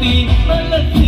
be, but let's.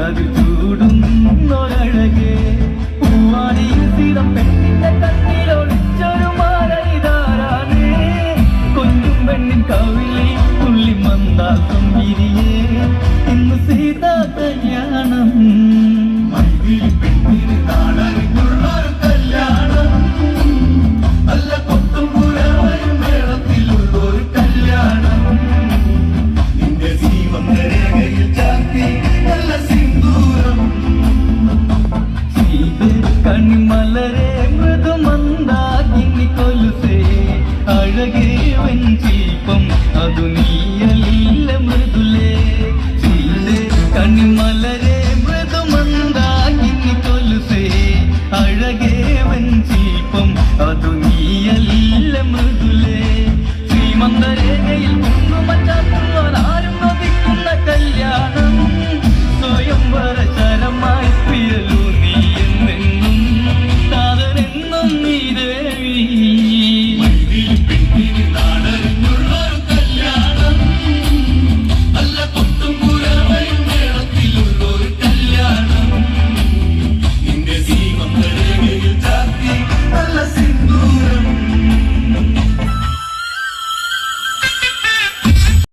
కవితూడు നീയലില്ല മൃദുലേ. കണിമലരെ മൃദുമന്ദാകിനി കൊലുസേ അഴകേവൻ ശില്പം അതു നീയലില്ല മൃദുലേ. ശ്രീമന്ദരേഖയിൽ